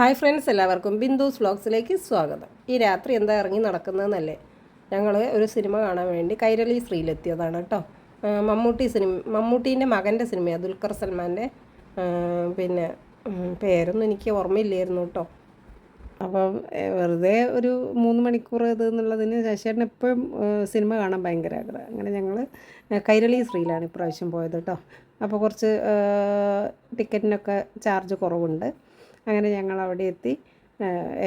Hi friends എല്ലാവർക്കും ബിന്ദുസ് വ്ളോഗ്സിലേക്ക് സ്വാഗതം. ഈ രാത്രി എന്താ ഇറങ്ങി നടക്കുന്നതെന്നല്ലേ? ഞങ്ങൾ ഒരു സിനിമ കാണാൻ വേണ്ടി കൈരളി ശ്രീയിലെത്തിയതാണ് കേട്ടോ. മമ്മൂട്ടി സിനിമ മമ്മൂട്ടീന്റെ മകന്റെ സിനിമയാണ് ദുൽഖർ സൽമാന്റെ. പിന്നെ പേരൊന്നും എനിക്ക് ഓർമ്മയില്ലായിരുന്നു കേട്ടോ. അപ്പം വെറുതെ ഒരു മൂന്ന് മണിക്കൂർ ഇത് എന്നുള്ളതിന് ശശിയേട്ടൻ എപ്പോഴും സിനിമ കാണാൻ ഭയങ്കര ആഗ്രഹം. അങ്ങനെ ഞങ്ങൾ കൈരളി ശ്രീയിലാണ് ഇപ്രാവശ്യം പോയത് കേട്ടോ. അപ്പോൾ കുറച്ച് ടിക്കറ്റിനൊക്കെ ചാർജ് കുറവുണ്ട്. അങ്ങനെ ഞങ്ങൾ അവിടെ എത്തി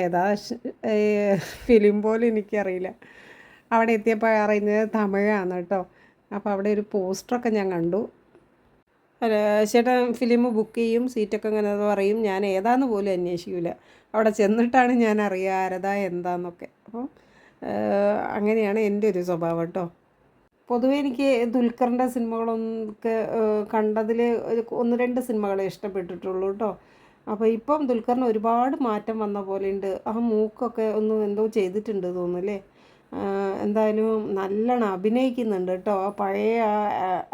ഏതാ ഫിലിം പോലും എനിക്കറിയില്ല. അവിടെ എത്തിയപ്പോൾ അറിയുന്നത് തമിഴാണ് കേട്ടോ. അപ്പോൾ അവിടെ ഒരു പോസ്റ്ററൊക്കെ ഞാൻ കണ്ടു. ചേട്ടൻ ഫിലിം ബുക്ക് ചെയ്യും സീറ്റൊക്കെ ഇങ്ങനെ പറയും. ഞാൻ ഏതാന്ന് പോലും അന്വേഷിക്കില്ല അവിടെ ചെന്നിട്ടാണ് ഞാൻ അറിയുക ആരതാ എന്താന്നൊക്കെ. അപ്പം അങ്ങനെയാണ് എന്റെ ഒരു സ്വഭാവം കേട്ടോ. പൊതുവേ എനിക്ക് ദുൽഖറിന്റെ സിനിമകളൊക്കെ കണ്ടതിൽ ഒന്ന് രണ്ട് സിനിമകളെ ഇഷ്ടപ്പെട്ടിട്ടുള്ളൂ കേട്ടോ. അപ്പോൾ ഇപ്പം ദുൽഖറിന് ഒരുപാട് മാറ്റം വന്ന പോലെയുണ്ട്. ആ മൂക്കൊക്കെ ഒന്ന് എന്തോ ചെയ്തിട്ടുണ്ട് തോന്നുന്നല്ലേ? എന്തായാലും നല്ലോണം അഭിനയിക്കുന്നുണ്ട് കേട്ടോ. ആ പഴയ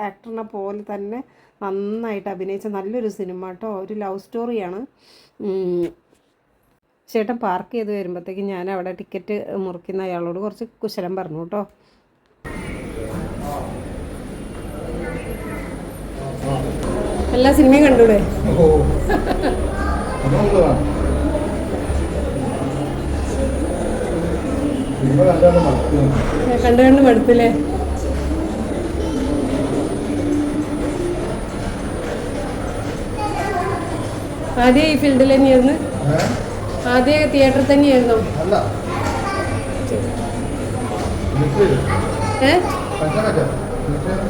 ആക്ടറിനെ പോലെ തന്നെ നന്നായിട്ട് അഭിനയിച്ച നല്ലൊരു സിനിമ കേട്ടോ. ഒരു ലവ് സ്റ്റോറിയാണ് ചേട്ടൻ പാർക്ക് ചെയ്ത് വരുമ്പോഴത്തേക്ക് ഞാൻ അവിടെ ടിക്കറ്റ് മുറിക്കുന്ന അയാളോട് കുറച്ച് കുശലം പറഞ്ഞു കേട്ടോ. എല്ലാ സിനിമയും കണ്ടൂടെ? കണ്ടു കണ്ട് മടുത്തില്ലേ ആദ്യം ഈ ഫീൽഡിൽ തന്നെയായിരുന്നു. ആദ്യ തിയേറ്ററിൽ തന്നെയായിരുന്നു. ഏ?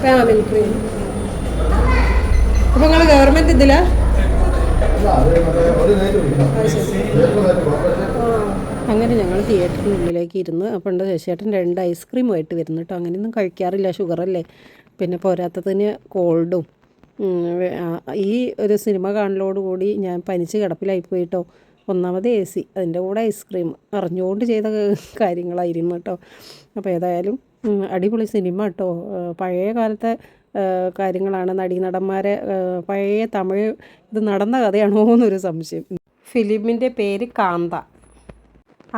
ആ മിലിറ്ററി അപ്പൊ നിങ്ങൾ ഗവൺമെന്റ് ഇതിലാ? അങ്ങനെ ഞങ്ങൾ തിയേറ്ററിനുള്ളിലേക്ക് ഇരുന്ന് അപ്പോൾ ഉണ്ട് ശശിയേട്ടൻ രണ്ട് ഐസ്ക്രീമുമായിട്ട് വരുന്നു കേട്ടോ അങ്ങനെയൊന്നും കഴിക്കാറില്ല ഷുഗറല്ലേ പിന്നെ പോരാത്തതിന് കോൾഡും ഈ ഒരു സിനിമ കാണലോടുകൂടി ഞാൻ പനിച്ച് കിടപ്പിലായി പോയിട്ടോ ഒന്നാമത് എ സി അതിന്റെ കൂടെ ഐസ്ക്രീം അറിഞ്ഞുകൊണ്ട് ചെയ്ത കാര്യങ്ങളായിരുന്നു കേട്ടോ അപ്പോൾ ഏതായാലും അടിപൊളി സിനിമ കേട്ടോ പഴയ കാലത്തെ കാര്യങ്ങളാണ് നടീനടന്മാരെ പഴയ തമിഴ് ഇത് നടന്ന കഥയാണോ എന്നൊരു സംശയം. ഫിലിമിന്റെ പേര് കാന്ത.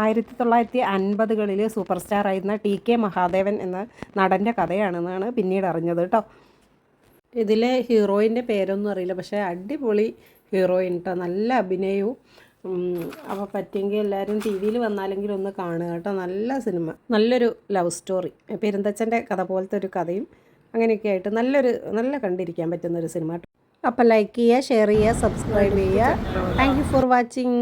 ആയിരത്തി തൊള്ളായിരത്തി അൻപതുകളിൽ സൂപ്പർ സ്റ്റാർ ആയിരുന്ന ടി കെ മഹാദേവൻ എന്ന നടന്റെ കഥയാണെന്നാണ് പിന്നീട് അറിഞ്ഞത് കേട്ടോ. ഇതിലെ ഹീറോയിന്റെ പേരൊന്നും അറിയില്ല പക്ഷേ അടിപൊളി ഹീറോയിൻ കേട്ടോ. നല്ല അഭിനയവും അപ്പോൾ പറ്റിയെങ്കിൽ എല്ലാവരും ടി വിയിൽ വന്നാലെങ്കിലും ഒന്ന് കാണുക കേട്ടോ. നല്ല സിനിമ നല്ലൊരു ലവ് സ്റ്റോറി. പെരുന്തച്ഛന്റെ കഥ പോലത്തെ ഒരു കഥയും അങ്ങനെയൊക്കെ ആയിട്ട് നല്ലൊരു നല്ല കണ്ടിരിക്കാൻ പറ്റുന്ന ഒരു സിനിമ അപ്പോൾ ലൈക്ക് ചെയ്യുക ഷെയർ ചെയ്യുക സബ്സ്ക്രൈബ് ചെയ്യുക. Thank for watching